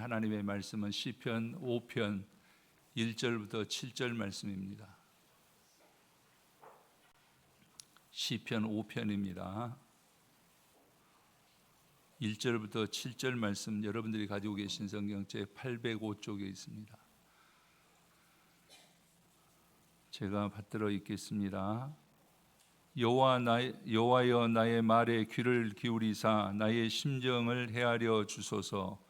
하나님의 말씀은 시편 5편 1절부터 7절 말씀입니다. 시편 5편입니다. 1절부터 7절 말씀 여러분들이 가지고 계신 성경 제 805쪽에 있습니다. 제가 받들어 읽겠습니다. 여호와 나 여호와여 나의 말에 귀를 기울이사 나의 심정을 헤아려 주소서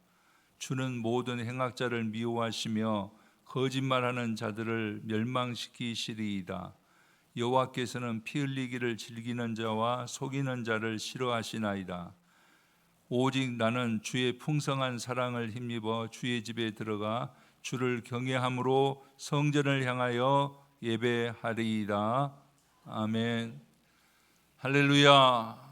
주는 모든 행악자를 미워하시며 거짓말하는 자들을 멸망시키시리이다. 여호와께서는 피 흘리기를 즐기는 자와 속이는 자를 싫어하시나이다. 오직 나는 주의 풍성한 사랑을 힘입어 주의 집에 들어가 주를 경외함으로 성전을 향하여 예배하리이다. 아멘. 할렐루야.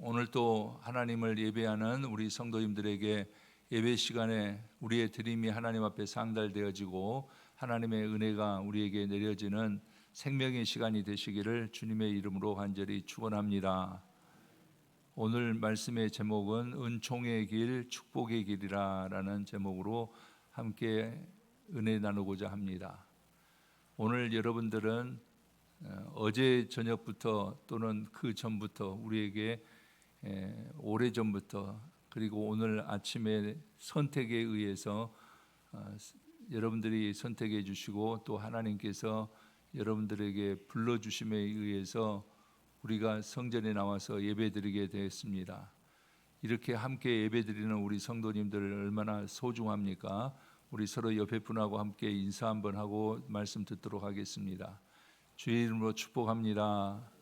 오늘 또 하나님을 예배하는 우리 성도님들에게 예배 시간에 우리의 드림이 하나님 앞에 상달되어지고 하나님의 은혜가 우리에게 내려지는 생명의 시간이 되시기를 주님의 이름으로 간절히 축원합니다. 오늘 말씀의 제목은 은총의 길, 축복의 길이라라는 제목으로 함께 은혜 나누고자 합니다. 오늘 여러분들은 어, 어제 저녁부터 또는 그 전부터 우리에게 오래 전부터 그리고 오늘 아침에 선택에 의해서 어, 여러분들이 선택해 주시고 또 하나님께서 여러분들에게 불러 주심에 의해서 우리가 성전에 나와서 예배드리게 되었습니다. 이렇게 함께 예배드리는 우리 성도님들 얼마나 소중합니까? 우리 서로 옆에 분하고 함께 인사 한번 하고 말씀 듣도록 하겠습니다. 주의 이름으로 축복합니다.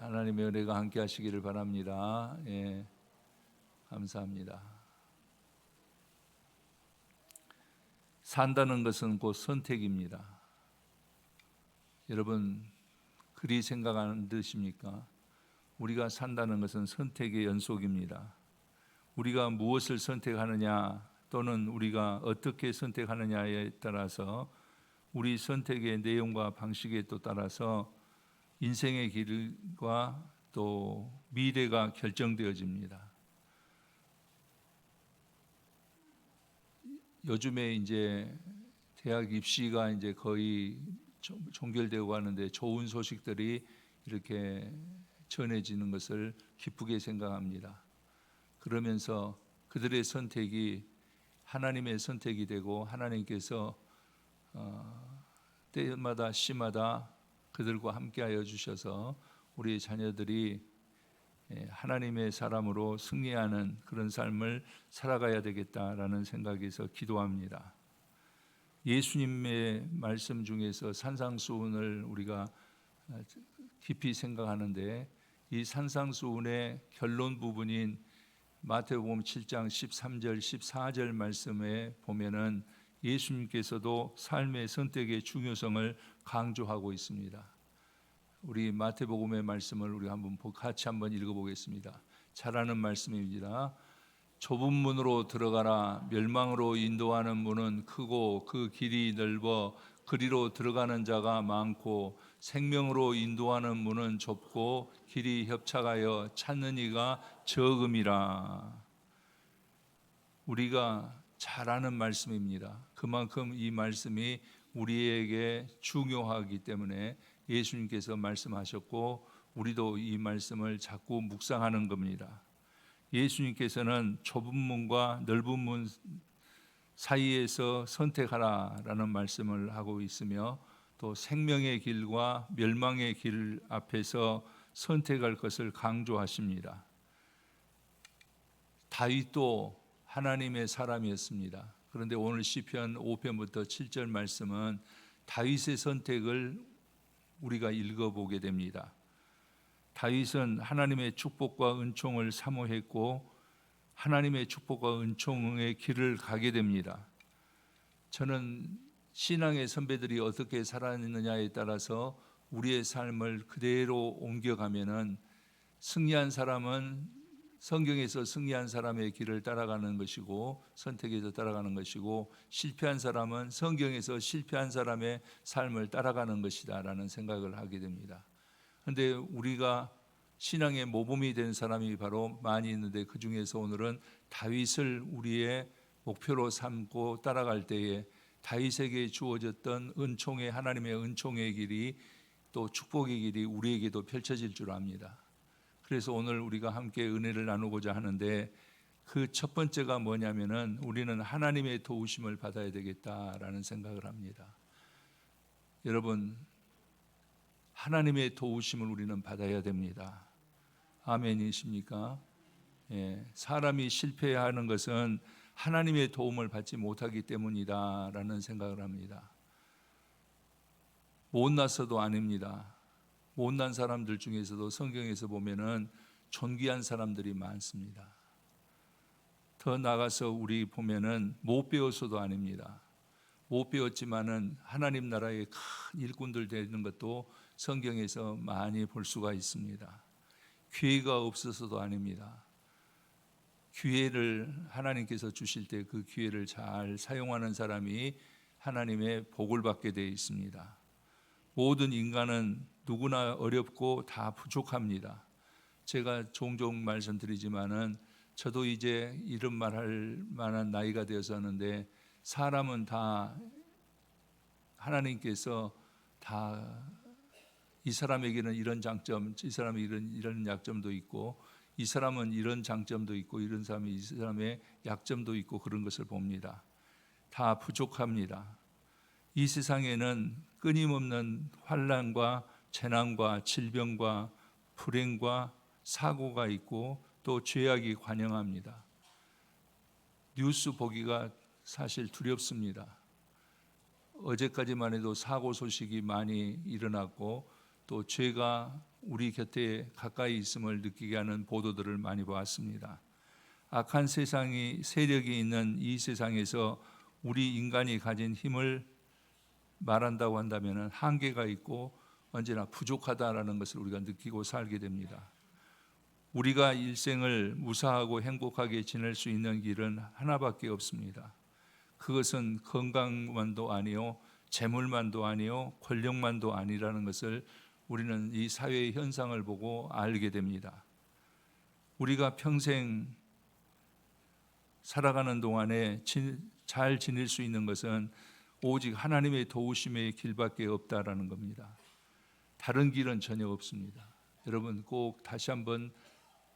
하나님의 은혜가 함께 하시기를 바랍니다. 예. 감사합니다. 산다는 것은 곧 선택입니다. 여러분 그리 생각하는 듯입니까? 우리가 산다는 것은 선택의 연속입니다. 우리가 무엇을 선택하느냐 또는 우리가 어떻게 선택하느냐에 따라서 우리 선택의 내용과 방식에 또 따라서 인생의 길과 또 미래가 결정되어집니다. 요즘에 이제 대학 입시가 이제 거의 종결되고 하는데 좋은 소식들이 이렇게 전해지는 것을 기쁘게 생각합니다. 그러면서 그들의 선택이 하나님의 선택이 되고 하나님께서 어, 때마다 시마다 그들과 함께하여 주셔서 우리 자녀들이 예, 하나님의 사람으로 승리하는 그런 삶을 살아가야 되겠다라는 생각에서 기도합니다. 예수님의 말씀 중에서 산상수훈을 우리가 깊이 생각하는데 이 산상수훈의 결론 부분인 마태복음 7장 13절 14절 말씀에 보면은 예수님께서도 삶의 선택의 중요성을 강조하고 있습니다. 우리 마태복음의 말씀을 우리 한번 같이 한번 읽어보겠습니다. 잘하는 말씀입니다. 좁은 문으로 들어가라 멸망으로 인도하는 문은 크고 그 길이 넓어 그리로 들어가는 자가 많고 생명으로 인도하는 문은 좁고 길이 협착하여 찾는 이가 적음이라. 우리가 잘 아는 말씀입니다. 그만큼 이 말씀이 우리에게 중요하기 때문에 예수님께서 말씀하셨고 우리도 이 말씀을 자꾸 묵상하는 겁니다. 예수님께서는 좁은 문과 넓은 문 사이에서 선택하라라는 말씀을 하고 있으며 또 생명의 길과 멸망의 길 앞에서 선택할 것을 강조하십니다. 다윗도 하나님의 사람이었습니다. 그런데 오늘 시편 5편부터 7절 말씀은 다윗의 선택을 우리가 읽어보게 됩니다. 다윗은 하나님의 축복과 은총을 사모했고 하나님의 축복과 은총의 길을 가게 됩니다. 저는 신앙의 선배들이 어떻게 살았느냐에 따라서 우리의 삶을 그대로 옮겨가면은 승리한 사람은 성경에서 승리한 사람의 길을 따라가는 것이고 선택해서 따라가는 것이고 실패한 사람은 성경에서 실패한 사람의 삶을 따라가는 것이다라는 생각을 하게 됩니다. 그런데 우리가 신앙의 모범이 된 사람이 바로 많이 있는데 그 중에서 오늘은 다윗을 우리의 목표로 삼고 따라갈 때에 다윗에게 주어졌던 은총의 하나님의 은총의 길이 또 축복의 길이 우리에게도 펼쳐질 줄 압니다. 그래서 오늘 우리가 함께 은혜를 나누고자 하는데 그 첫 번째가 뭐냐면은 우리는 하나님의 도우심을 받아야 되겠다라는 생각을 합니다. 여러분 하나님의 도우심을 우리는 받아야 됩니다. 아멘이십니까? 예, 사람이 실패하는 것은 하나님의 도움을 받지 못하기 때문이다라는 생각을 합니다. 못났어도 아닙니다. 못난 사람들 중에서도 성경에서 보면은 존귀한 사람들이 많습니다. 더 나가서 우리 보면은 못 배웠어도 아닙니다. 못 배웠지만은 하나님 나라의 큰 일꾼들 되는 것도 성경에서 많이 볼 수가 있습니다. 기회가 없어서도 아닙니다. 기회를 하나님께서 주실 때 그 기회를 잘 사용하는 사람이 하나님의 복을 받게 되어 있습니다. 모든 인간은 누구나 어렵고 다 부족합니다. 제가 종종 말씀드리지만은 저도 이제 이런 말 할 만한 나이가 되어서는데 사람은 다 하나님께서 다 이 사람에게는 이런 장점, 이 사람이 이런 이런 약점도 있고 이 사람은 이런 장점도 있고 이런 사람이 이 사람의 약점도 있고 그런 것을 봅니다. 다 부족합니다. 이 세상에는 끊임없는 환란과 재난과 질병과 불행과 사고가 있고 또 죄악이 관영합니다. 뉴스 보기가 사실 두렵습니다. 어제까지만 해도 사고 소식이 많이 일어났고 또 죄가 우리 곁에 가까이 있음을 느끼게 하는 보도들을 많이 보았습니다. 악한 세상이 세력이 있는 이 세상에서 우리 인간이 가진 힘을 말한다고 한다면 한계가 있고 언제나 부족하다라는 것을 우리가 느끼고 살게 됩니다. 우리가 일생을 무사하고 행복하게 지낼 수 있는 길은 하나밖에 없습니다. 그것은 건강만도 아니요, 재물만도 아니요, 권력만도 아니라는 것을 우리는 이 사회의 현상을 보고 알게 됩니다. 우리가 평생 살아가는 동안에 잘 지낼 수 있는 것은 오직 하나님의 도우심의 길밖에 없다라는 겁니다. 다른 길은 전혀 없습니다. 여러분 꼭 다시 한번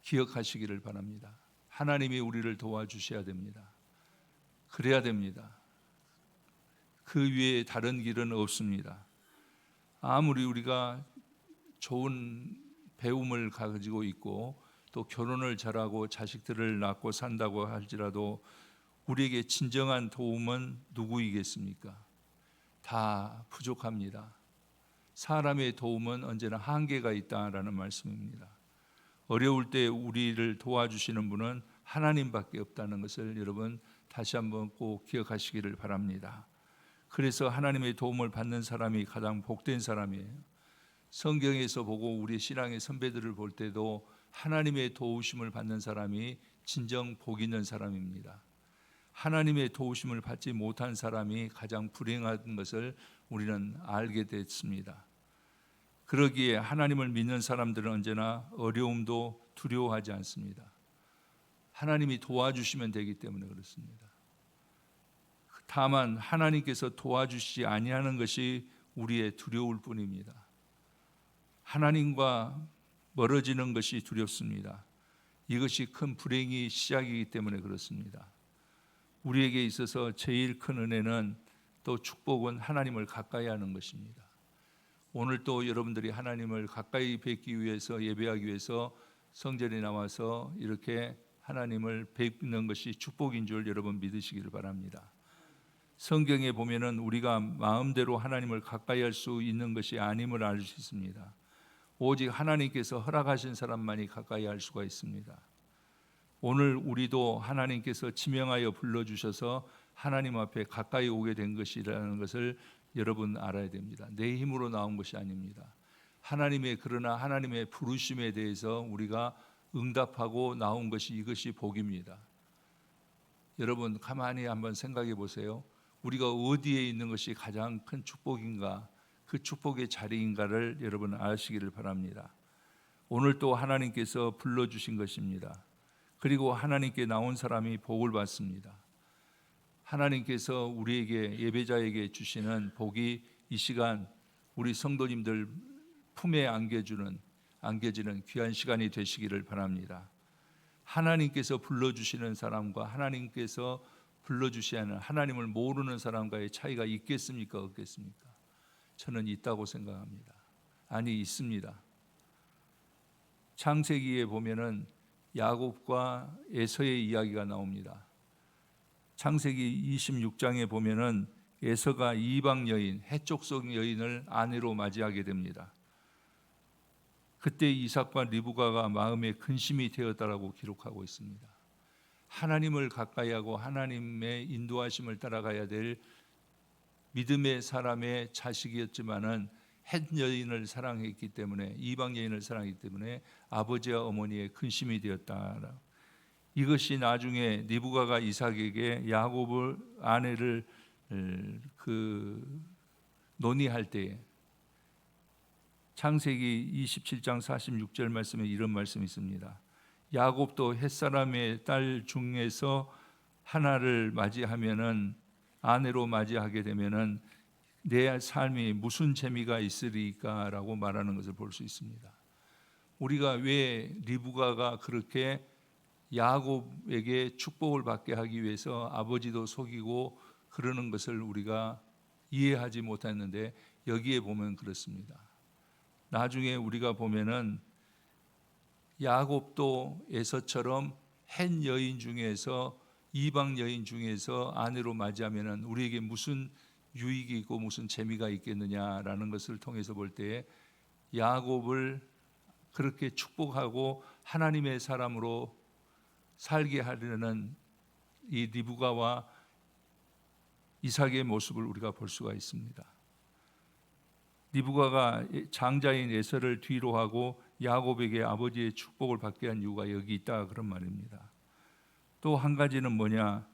기억하시기를 바랍니다. 하나님이 우리를 도와주셔야 됩니다. 그래야 됩니다. 그 위에 다른 길은 없습니다. 아무리 우리가 좋은 배움을 가지고 있고 또 결혼을 잘하고 자식들을 낳고 산다고 할지라도 우리에게 진정한 도움은 누구이겠습니까? 다 부족합니다. 사람의 도움은 언제나 한계가 있다라는 말씀입니다. 어려울 때 우리를 도와주시는 분은 하나님밖에 없다는 것을 여러분 다시 한번 꼭 기억하시기를 바랍니다. 그래서 하나님의 도움을 받는 사람이 가장 복된 사람이에요. 성경에서 보고 우리 신앙의 선배들을 볼 때도 하나님의 도우심을 받는 사람이 진정 복 있는 사람입니다. 하나님의 도우심을 받지 못한 사람이 가장 불행한 것을 우리는 알게 됐습니다. 그러기에 하나님을 믿는 사람들은 언제나 어려움도 두려워하지 않습니다. 하나님이 도와주시면 되기 때문에 그렇습니다. 다만 하나님께서 도와주시지 아니하는 것이 우리의 두려울 뿐입니다. 하나님과 멀어지는 것이 두렵습니다. 이것이 큰 불행이 시작이기 때문에 그렇습니다. 우리에게 있어서 제일 큰 은혜는 또 축복은 하나님을 가까이 하는 것입니다. 오늘 또 여러분들이 하나님을 가까이 뵙기 위해서 예배하기 위해서 성전에 나와서 이렇게 하나님을 뵙는 것이 축복인 줄 여러분 믿으시기를 바랍니다. 성경에 보면은 우리가 마음대로 하나님을 가까이 할 수 있는 것이 아님을 알 수 있습니다. 오직 하나님께서 허락하신 사람만이 가까이 할 수가 있습니다. 오늘 우리도 하나님께서 지명하여 불러 주셔서 하나님 앞에 가까이 오게 된 것이라는 것을 여러분 알아야 됩니다. 내 힘으로 나온 것이 아닙니다. 하나님의 그러나 하나님의 부르심에 대해서 우리가 응답하고 나온 것이 이것이 복입니다. 여러분 가만히 한번 생각해 보세요. 우리가 어디에 있는 것이 가장 큰 축복인가? 그 축복의 자리인가를 여러분 아시기를 바랍니다. 오늘 또 하나님께서 불러 주신 것입니다. 그리고 하나님께 나온 사람이 복을 받습니다. 하나님께서 우리에게 예배자에게 주시는 복이 이 시간 우리 성도님들 품에 안겨주는 안겨지는 귀한 시간이 되시기를 바랍니다. 하나님께서 불러주시는 사람과 하나님께서 불러주시 않은 하나님을 모르는 사람과의 차이가 있겠습니까? 없겠습니까? 저는 있다고 생각합니다. 아니 있습니다. 창세기에 보면은 야곱과 에서의 이야기가 나옵니다. 창세기 26장에 보면은 에서가 이방 여인, 해족속 여인을 아내로 맞이하게 됩니다. 그때 이삭과 리브가가 마음에 근심이 되었다라고 기록하고 있습니다. 하나님을 가까이하고 하나님의 인도하심을 따라가야 될 믿음의 사람의 자식이었지만은 햇 여인을 사랑했기 때문에 이방 여인을 사랑했기 때문에 아버지와 어머니의 근심이 되었다. 이것이 나중에 리브가가 이삭에게 야곱을 아내를 그 논의할 때 창세기 27장 46절 말씀에 이런 말씀이 있습니다. 야곱도 햇사람의 딸 중에서 하나를 맞이하면은 아내로 맞이하게 되면은 내 삶이 무슨 재미가 있으리까라고 말하는 것을 볼 수 있습니다. 우리가 왜 리브가가 그렇게 야곱에게 축복을 받게 하기 위해서 아버지도 속이고 그러는 것을 우리가 이해하지 못했는데 여기에 보면 그렇습니다. 나중에 우리가 보면은 야곱도 에서처럼 hen 여인 중에서 이방 여인 중에서 아내로 맞이하면은 우리에게 무슨 유익이 있고 무슨 재미가 있겠느냐라는 것을 통해서 볼 때에 야곱을 그렇게 축복하고 하나님의 사람으로 살게 하려는 이 리브가와 이삭의 모습을 우리가 볼 수가 있습니다. 리브가가 장자인 에서를 뒤로 하고 야곱에게 아버지의 축복을 받게 한 이유가 여기 있다 그런 말입니다. 또 한 가지는 뭐냐?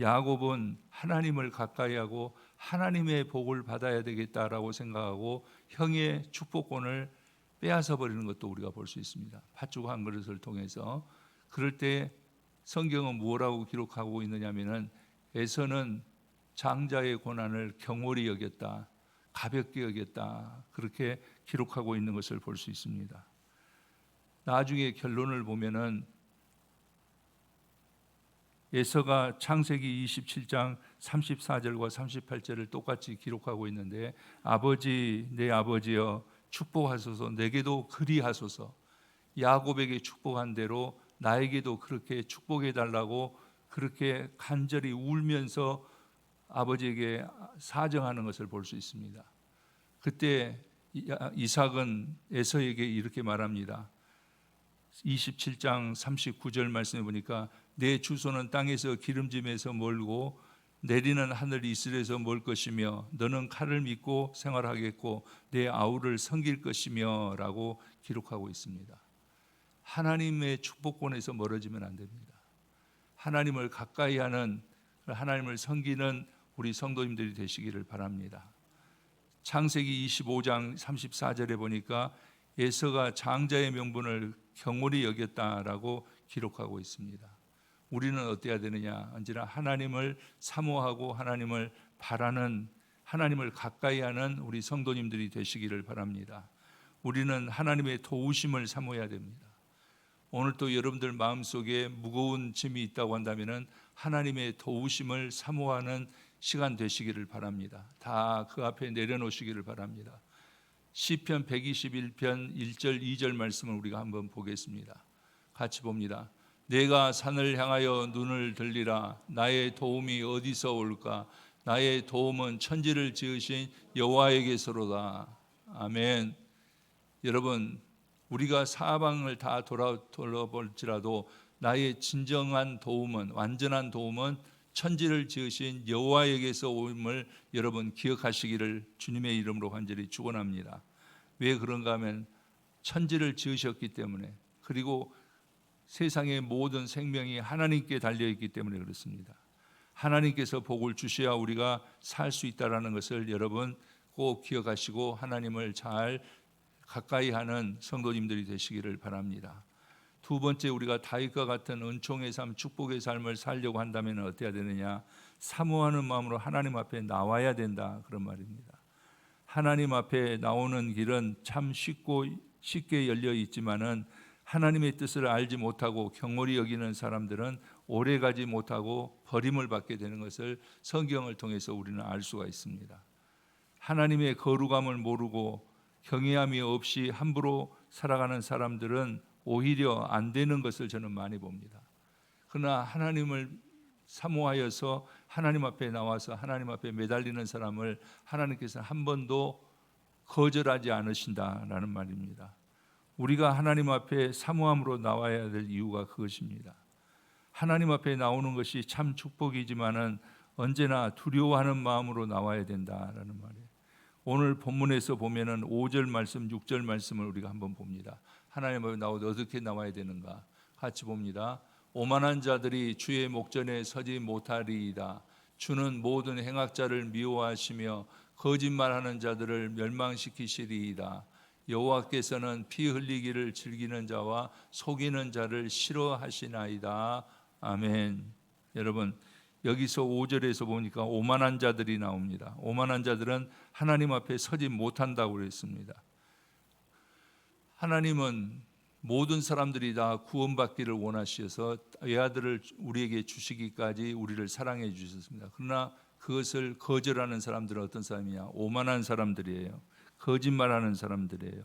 야곱은 하나님을 가까이 하고 하나님의 복을 받아야 되겠다라고 생각하고 형의 축복권을 빼앗아 버리는 것도 우리가 볼 수 있습니다. 팥죽 한 그릇을 통해서 그럴 때 성경은 뭐라고 기록하고 있느냐면은 에서는 장자의 고난을 경홀히 여겼다. 가볍게 여겼다. 그렇게 기록하고 있는 것을 볼 수 있습니다. 나중에 결론을 보면은 에서가 창세기 27장 34절과 38절을 똑같이 기록하고 있는데 아버지 내 아버지여 축복하소서 내게도 그리하소서 야곱에게 축복한 대로 나에게도 그렇게 축복해 달라고 그렇게 간절히 울면서 아버지에게 사정하는 것을 볼 수 있습니다. 그때 이삭은 에서에게 이렇게 말합니다. 27장 39절 말씀해 보니까 내 주소는 땅에서 기름짐에서 멀고 내리는 하늘 이슬에서 멀 것이며 너는 칼을 믿고 생활하겠고 내 아우를 섬길 것이며라고 기록하고 있습니다. 하나님의 축복권에서 멀어지면 안 됩니다. 하나님을 가까이 하는 하나님을 섬기는 우리 성도님들이 되시기를 바랍니다. 창세기 25장 34절에 보니까 에서가 장자의 명분을 경홀히 여겼다라고 기록하고 있습니다. 우리는 어때야 되느냐? 언제나 하나님을 사모하고 하나님을 바라는 하나님을 가까이 하는 우리 성도님들이 되시기를 바랍니다. 우리는 하나님의 도우심을 사모해야 됩니다. 오늘 또 여러분들 마음속에 무거운 짐이 있다고 한다면은 하나님의 도우심을 사모하는 시간 되시기를 바랍니다. 다 그 앞에 내려놓으시기를 바랍니다. 시편 121편 1절 2절 말씀을 우리가 한번 보겠습니다. 같이 봅니다. 내가 산을 향하여 눈을 들리라 나의 도움이 어디서 올까 나의 도움은 천지를 지으신 여호와에게서로다. 아멘. 여러분 우리가 사방을 다 돌아 돌아볼지라도 나의 진정한 도움은 완전한 도움은 천지를 지으신 여호와에게서 오임을 여러분 기억하시기를 주님의 이름으로 간절히 축원합니다. 왜 그런가 하면 천지를 지으셨기 때문에 그리고 세상의 모든 생명이 하나님께 달려 있기 때문에 그렇습니다. 하나님께서 복을 주셔야 우리가 살 수 있다라는 것을 여러분 꼭 기억하시고 하나님을 잘 가까이 하는 성도님들이 되시기를 바랍니다. 두 번째 우리가 다윗과 같은 은총의 삶, 축복의 삶을 살려고 한다면 어때야 되느냐? 사모하는 마음으로 하나님 앞에 나와야 된다 그런 말입니다. 하나님 앞에 나오는 길은 참 쉽고 쉽게 열려 있지만은 하나님의 뜻을 알지 못하고 경홀히 여기는 사람들은 오래 가지 못하고 버림을 받게 되는 것을 성경을 통해서 우리는 알 수가 있습니다. 하나님의 거룩함을 모르고 경외함이 없이 함부로 살아가는 사람들은 오히려 안 되는 것을 저는 많이 봅니다. 그러나 하나님을 사모하여서 하나님 앞에 나와서 하나님 앞에 매달리는 사람을 하나님께서 한 번도 거절하지 않으신다라는 말입니다. 우리가 하나님 앞에 사모함으로 나와야 될 이유가 그것입니다. 하나님 앞에 나오는 것이 참 축복이지만은 언제나 두려워하는 마음으로 나와야 된다라는 말이에요. 오늘 본문에서 보면은 5절 말씀, 6절 말씀을 우리가 한번 봅니다. 하나님 앞에 나오도 어떻게 나와야 되는가? 같이 봅니다. 오만한 자들이 주의 목전에 서지 못하리이다. 주는 모든 행악자를 미워하시며 거짓말하는 자들을 멸망시키시리이다. 여호와께서는 피 흘리기를 즐기는 자와 속이는 자를 싫어하시나이다. 아멘. 여러분 여기서 5절에서 보니까 오만한 자들이 나옵니다. 오만한 자들은 하나님 앞에 서지 못한다고 그랬습니다. 하나님은 모든 사람들이 다 구원받기를 원하셔서 외아들을 우리에게 주시기까지 우리를 사랑해 주셨습니다. 그러나 그것을 거절하는 사람들은 어떤 사람이냐? 오만한 사람들이에요. 거짓말하는 사람들이에요.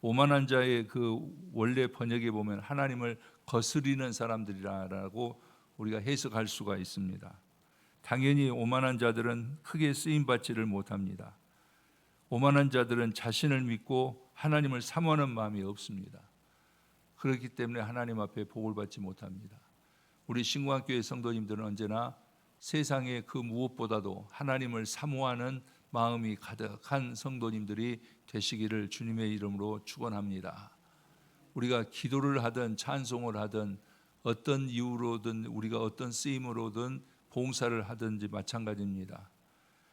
오만한 자의 그 원래 번역에 보면 하나님을 거스리는 사람들이라고 우리가 해석할 수가 있습니다. 당연히 오만한 자들은 크게 쓰임 받지를 못합니다. 오만한 자들은 자신을 믿고 하나님을 사모하는 마음이 없습니다. 그렇기 때문에 하나님 앞에 복을 받지 못합니다. 우리 신광교회 성도님들은 언제나 세상의 그 무엇보다도 하나님을 사모하는 마음이 가득한 성도님들이 되시기를 주님의 이름으로 축원합니다. 우리가 기도를 하든 찬송을 하든 어떤 이유로든 우리가 어떤 쓰임으로든 봉사를 하든지 마찬가지입니다.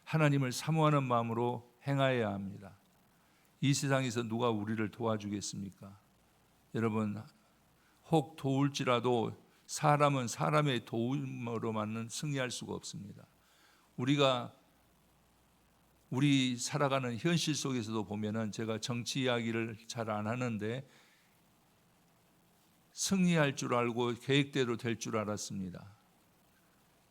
하나님을 사모하는 마음으로 행하여야 합니다. 이 세상에서 누가 우리를 도와주겠습니까? 여러분 혹 도울지라도 사람은 사람의 도움으로만은 승리할 수가 없습니다. 우리가 우리 살아가는 현실 속에서도 보면은 제가 정치 이야기를 잘 안 하는데 승리할 줄 알고 계획대로 될 줄 알았습니다.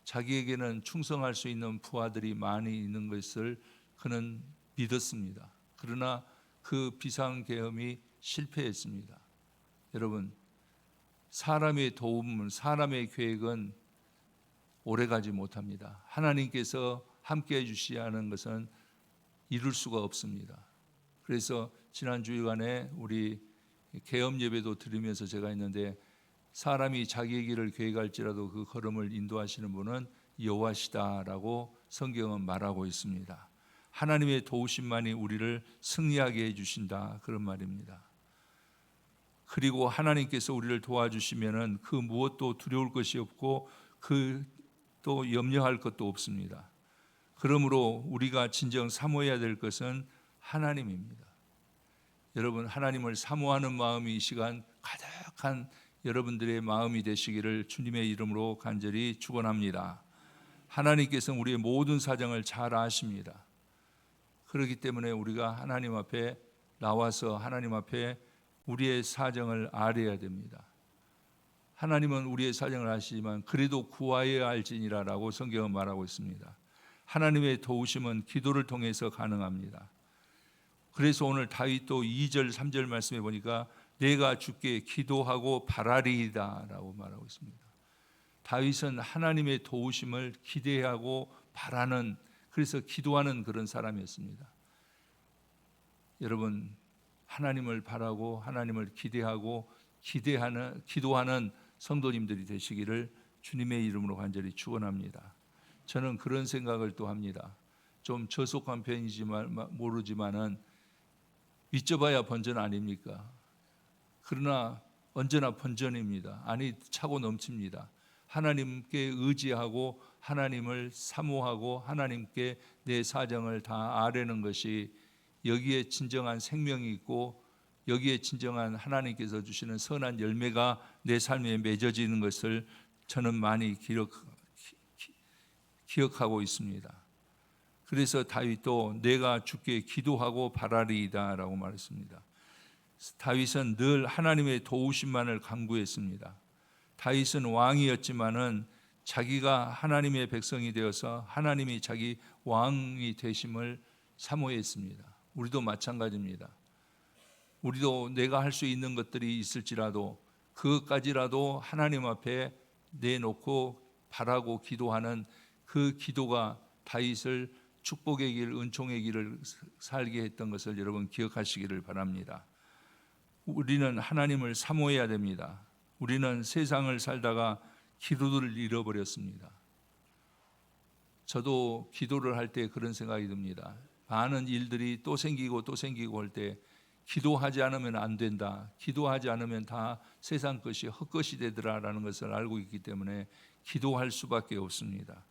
자기에게는 충성할 수 있는 부하들이 많이 있는 것을 그는 믿었습니다. 그러나 그 비상계엄이 실패했습니다. 여러분, 사람의 도움은 사람의 계획은 오래가지 못합니다. 하나님께서 함께 해주시야 하는 것은 이룰 수가 없습니다. 그래서 지난 주일간에 우리 개업 예배도 들으면서 제가 했는데 사람이 자기의 길을 계획할지라도 그 걸음을 인도하시는 분은 여호와시다라고 성경은 말하고 있습니다. 하나님의 도우심만이 우리를 승리하게 해 주신다 그런 말입니다. 그리고 하나님께서 우리를 도와주시면은 그 무엇도 두려울 것이 없고 그 또 염려할 것도 없습니다. 그러므로 우리가 진정 사모해야 될 것은 하나님입니다. 여러분 하나님을 사모하는 마음이 이 시간 가득한 여러분들의 마음이 되시기를 주님의 이름으로 간절히 축원합니다. 하나님께서는 우리의 모든 사정을 잘 아십니다. 그렇기 때문에 우리가 하나님 앞에 나와서 하나님 앞에 우리의 사정을 알아야 됩니다. 하나님은 우리의 사정을 아시지만 그래도 구하여야 할지니라라고 성경은 말하고 있습니다. 하나님의 도우심은 기도를 통해서 가능합니다. 그래서 오늘 다윗도 2절 3절 말씀에 보니까 내가 주께 기도하고 바라리이다라고 말하고 있습니다. 다윗은 하나님의 도우심을 기대하고 바라는 그래서 기도하는 그런 사람이었습니다. 여러분 하나님을 바라고 하나님을 기대하고 기대하는 기도하는 성도님들이 되시기를 주님의 이름으로 간절히 축원합니다. 저는 그런 생각을 또 합니다. 좀 저속한 편이지만 모르지만은 믿져봐야 번전 아닙니까? 그러나 언제나 번전입니다. 안이 차고 넘칩니다. 하나님께 의지하고 하나님을 사모하고 하나님께 내 사정을 다 아뢰는 것이 여기에 진정한 생명이 있고 여기에 진정한 하나님께서 주시는 선한 열매가 내 삶에 맺어지는 것을 저는 많이 기억, 기억하고 있습니다. 그래서 다윗도 내가 주께 기도하고 바라리이다라고 말했습니다. 다윗은 늘 하나님의 도우심만을 간구했습니다. 다윗은 왕이었지만은 자기가 하나님의 백성이 되어서 하나님이 자기 왕이 되심을 사모했습니다. 우리도 마찬가지입니다. 우리도 내가 할 수 있는 것들이 있을지라도 그것까지라도 하나님 앞에 내놓고 바라고 기도하는 그 기도가 다윗을 축복의 길, 은총의 길을 살게 했던 것을 여러분 기억하시기를 바랍니다. 우리는 하나님을 사모해야 됩니다. 우리는 세상을 살다가 기도를 잃어버렸습니다. 저도 기도를 할 때 그런 생각이 듭니다. 많은 일들이 또 생기고 또 생기고 할 때 기도하지 않으면 안 된다. 기도하지 않으면 다 세상 것이 헛것이 되더라라는 것을 알고 있기 때문에 기도할 수밖에 없습니다.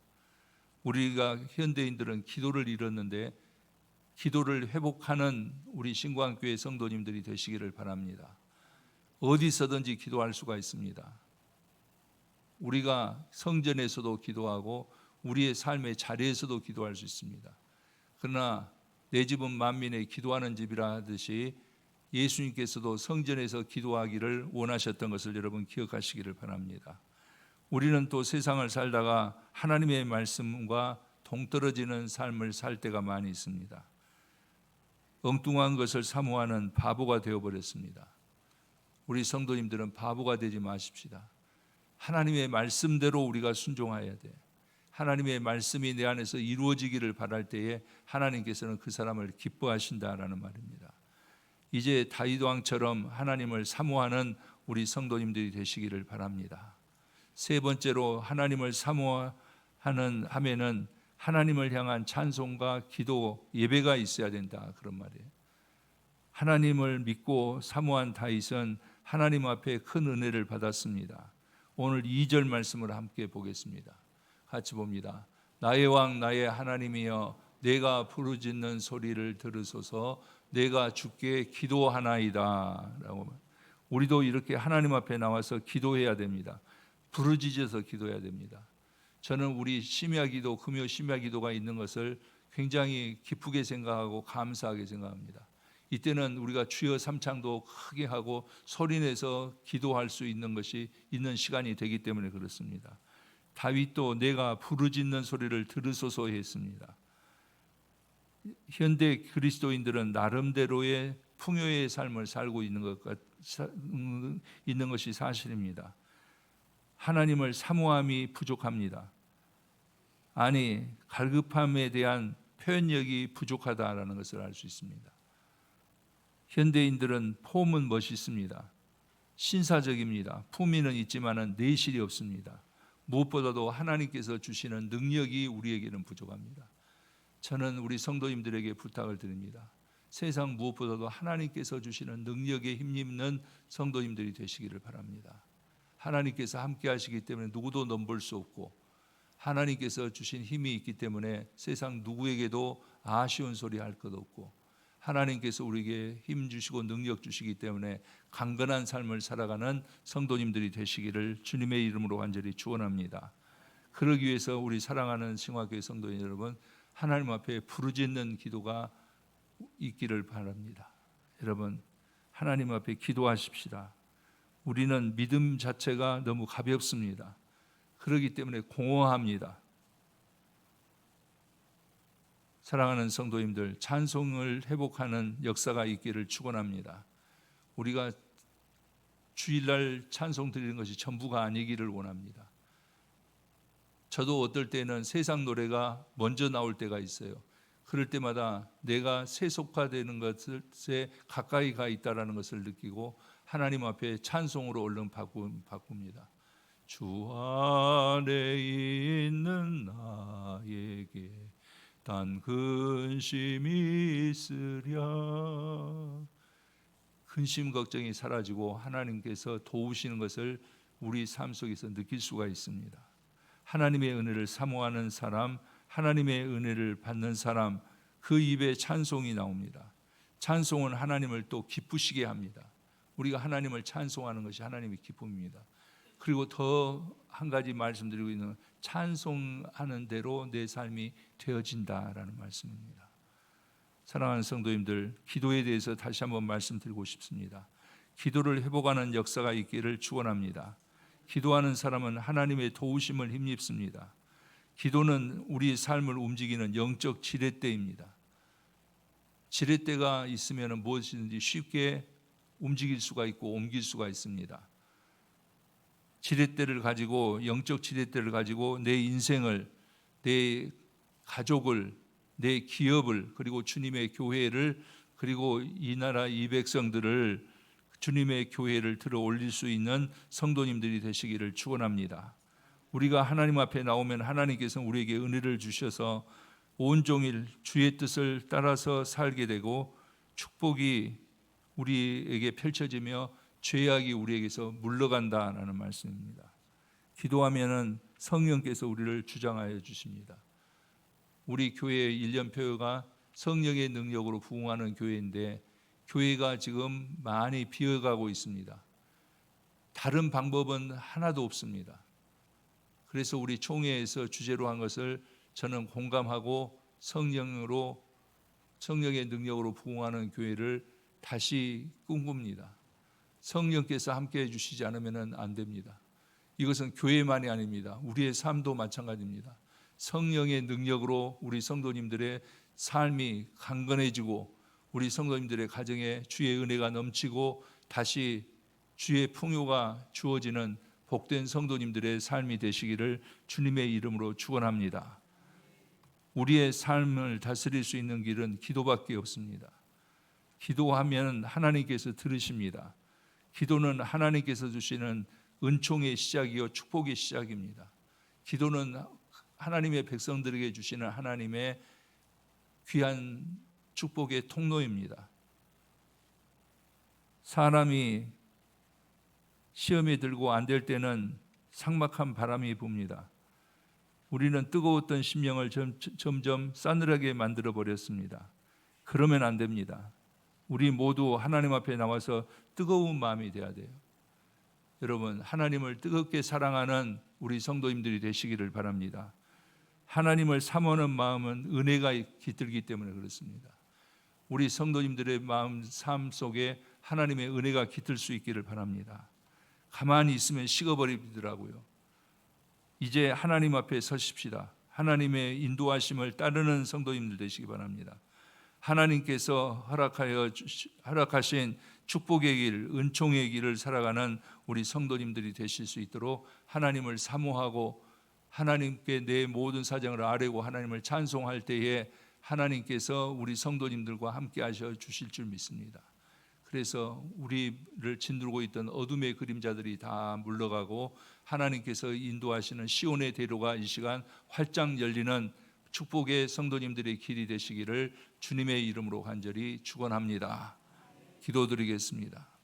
우리가 현대인들은 기도를 잃었는데 기도를 회복하는 우리 신광교회 성도님들이 되시기를 바랍니다. 어디서든지 기도할 수가 있습니다. 우리가 성전에서도 기도하고 우리의 삶의 자리에서도 기도할 수 있습니다. 그러나 내 집은 만민의 기도하는 집이라 하듯이 예수님께서도 성전에서 기도하기를 원하셨던 것을 여러분 기억하시기를 바랍니다. 우리는 또 세상을 살다가 하나님의 말씀과 동떨어지는 삶을 살 때가 많이 있습니다. 엉뚱한 것을 사모하는 바보가 되어 버렸습니다. 우리 성도님들은 바보가 되지 마십시다. 하나님의 말씀대로 우리가 순종해야 돼. 하나님의 말씀이 내 안에서 이루어지기를 바랄 때에 하나님께서는 그 사람을 기뻐하신다라는 말입니다. 이제 다윗 왕처럼 하나님을 사모하는 우리 성도님들이 되시기를 바랍니다. 세 번째로 하나님을 사모하는 하면은 하나님을 향한 찬송과 기도, 예배가 있어야 된다 그런 말이에요. 하나님을 믿고 사모한 다윗은 하나님 앞에 큰 은혜를 받았습니다. 오늘 2절 말씀을 함께 보겠습니다. 같이 봅니다. 나의 왕 나의 하나님이여 내가 부르짖는 소리를 들으소서 내가 주께 기도하나이다라고 우리도 이렇게 하나님 앞에 나와서 기도해야 됩니다. 부르짖어서 기도해야 됩니다. 저는 우리 심야 기도, 금요 심야 기도가 있는 것을 굉장히 기쁘게 생각하고 감사하게 생각합니다. 이때는 우리가 주여 삼창도 크게 하고 소리내서 기도할 수 있는 것이 있는 시간이 되기 때문에 그렇습니다. 다윗도 내가 부르짖는 소리를 들으소서 했습니다. 현대 그리스도인들은 나름대로의 풍요의 삶을 살고 있는 것 음, 있는 것이 사실입니다. 하나님을 사모함이 부족합니다. 아니 갈급함에 대한 표현력이 부족하다라는 것을 알 수 있습니다. 현대인들은 폼은 멋있습니다. 신사적입니다. 품위는 있지만은 내실이 없습니다. 무엇보다도 하나님께서 주시는 능력이 우리에게는 부족합니다. 저는 우리 성도님들에게 부탁을 드립니다. 세상 무엇보다도 하나님께서 주시는 능력에 힘입는 성도님들이 되시기를 바랍니다. 하나님께서 함께 하시기 때문에 누구도 넘볼 수 없고 하나님께서 주신 힘이 있기 때문에 세상 누구에게도 아쉬운 소리 할 것 없고 하나님께서 우리에게 힘 주시고 능력 주시기 때문에 강건한 삶을 살아가는 성도님들이 되시기를 주님의 이름으로 간절히 축원합니다. 그러기 위해서 우리 사랑하는 신화교회 성도님 여러분 하나님 앞에 부르짖는 기도가 있기를 바랍니다. 여러분 하나님 앞에 기도하십시다. 우리는 믿음 자체가 너무 가볍습니다. 그러기 때문에 공허합니다. 사랑하는 성도님들, 찬송을 회복하는 역사가 있기를 축원합니다. 우리가 주일날 찬송 드리는 것이 전부가 아니기를 원합니다. 저도 어떨 때는 세상 노래가 먼저 나올 때가 있어요. 그럴 때마다 내가 세속화되는 것에 가까이 가 있다라는 것을 느끼고 하나님 앞에 찬송으로 얼른 바꿉니다. 주 안에 있는 나에게 단 근심이 있으랴 근심 걱정이 사라지고 하나님께서 도우시는 것을 우리 삶 속에서 느낄 수가 있습니다. 하나님의 은혜를 사모하는 사람, 하나님의 은혜를 받는 사람 그 입에 찬송이 나옵니다. 찬송은 하나님을 또 기쁘시게 합니다. 우리가 하나님을 찬송하는 것이 하나님의 기쁨입니다. 그리고 더 한 가지 말씀드리고 있는 찬송하는 대로 내 삶이 되어진다라는 말씀입니다. 사랑하는 성도님들, 기도에 대해서 다시 한번 말씀드리고 싶습니다. 기도를 회복하는 역사가 있기를 축원합니다. 기도하는 사람은 하나님의 도우심을 힘입습니다. 기도는 우리 삶을 움직이는 영적 지렛대입니다. 지렛대가 있으면 무엇이든지 쉽게 움직일 수가 있고 옮길 수가 있습니다. 지렛대를 가지고 영적 지렛대를 가지고 내 인생을 내 가족을 내 기업을 그리고 주님의 교회를 그리고 이 나라 이 백성들을 주님의 교회를 들어 올릴 수 있는 성도님들이 되시기를 축원합니다. 우리가 하나님 앞에 나오면 하나님께서 우리에게 은혜를 주셔서 온종일 주의 뜻을 따라서 살게 되고 축복이 우리에게 펼쳐지며 죄악이 우리에게서 물러간다라는 말씀입니다. 기도하면은 성령께서 우리를 주장하여 주십니다. 우리 교회의 일년표가 성령의 능력으로 부흥하는 교회인데 교회가 지금 많이 비어가고 있습니다. 다른 방법은 하나도 없습니다. 그래서 우리 총회에서 주제로 한 것을 저는 공감하고 성령으로 성령의 능력으로 부흥하는 교회를 다시 꿈꿉니다. 성령께서 함께 해 주시지 않으면 안 됩니다. 이것은 교회만이 아닙니다. 우리의 삶도 마찬가지입니다. 성령의 능력으로 우리 성도님들의 삶이 강건해지고 우리 성도님들의 가정에 주의 은혜가 넘치고 다시 주의 풍요가 주어지는 복된 성도님들의 삶이 되시기를 주님의 이름으로 축원합니다. 우리의 삶을 다스릴 수 있는 길은 기도밖에 없습니다. 기도하면 하나님께서 들으십니다. 기도는 하나님께서 주시는 은총의 시작이요 축복의 시작입니다. 기도는 하나님의 백성들에게 주시는 하나님의 귀한 축복의 통로입니다. 사람이 시험에 들고 안 될 때는 삭막한 바람이 붑니다. 우리는 뜨거웠던 심령을 점점 싸늘하게 만들어 버렸습니다. 그러면 안 됩니다. 우리 모두 하나님 앞에 나와서 뜨거운 마음이 돼야 돼요. 여러분, 하나님을 뜨겁게 사랑하는 우리 성도님들이 되시기를 바랍니다. 하나님을 사모하는 마음은 은혜가 깃들기 때문에 그렇습니다. 우리 성도님들의 마음 삶 속에 하나님의 은혜가 깃들 수 있기를 바랍니다. 가만히 있으면 식어버리더라고요. 이제 하나님 앞에 서십시다. 하나님의 인도하심을 따르는 성도님들 되시기 바랍니다. 하나님께서 허락하여 허락하신 축복의 길, 은총의 길을 살아가는 우리 성도님들이 되실 수 있도록 하나님을 사모하고 하나님께 내 모든 사정을 아뢰고 하나님을 찬송할 때에 하나님께서 우리 성도님들과 함께 하셔 주실 줄 믿습니다. 그래서 우리를 짓누르고 있던 어둠의 그림자들이 다 물러가고 하나님께서 인도하시는 시온의 대로가 이 시간 활짝 열리는 축복의 성도님들의 길이 되시기를 주님의 이름으로 간절히 축원합니다. 기도드리겠습니다.